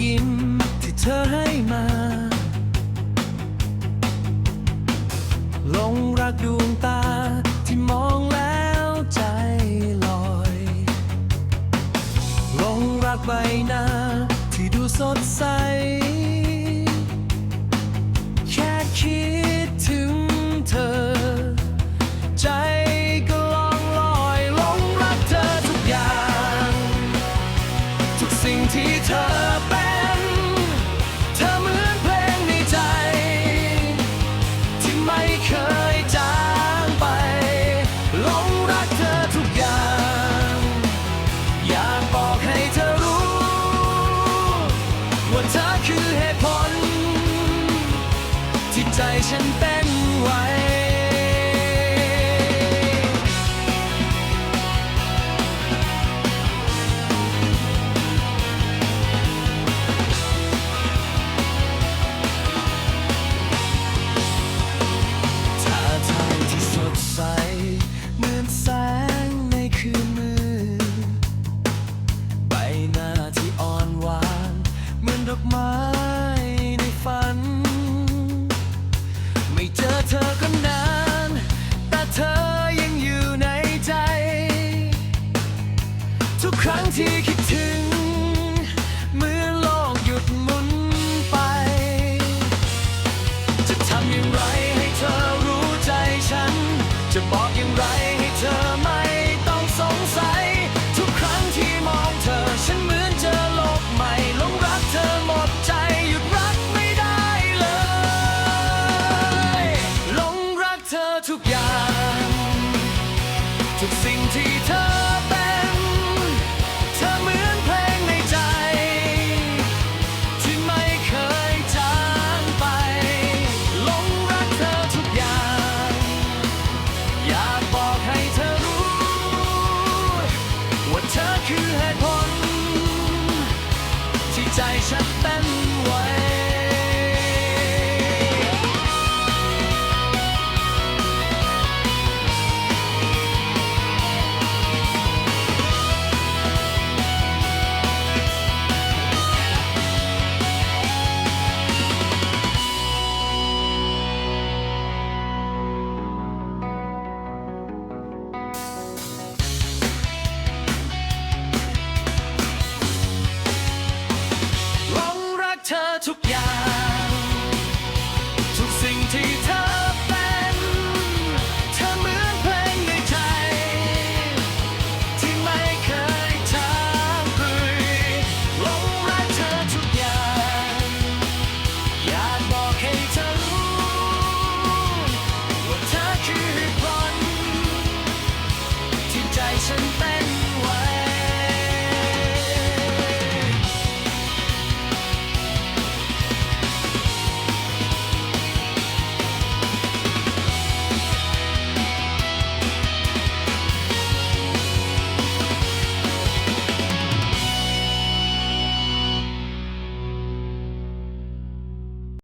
yin ใจฉันเต้นไว ครั้งที่คิดถึง เมื่อโลกหยุดหมุนไป จะทำอย่างไรให้เธอรู้ใจฉัน จะบอกอย่างไรให้เธอไม่ต้องสงสัย ทุกครั้งที่มองเธอฉันเหมือนเจอโลกใหม่หลงรักเธอหมดใจหยุดรักไม่ได้เลยหลงรักเธอทุกอย่าง ทุกสิ่งที่เธอ ใจฉันเต้น Russian band.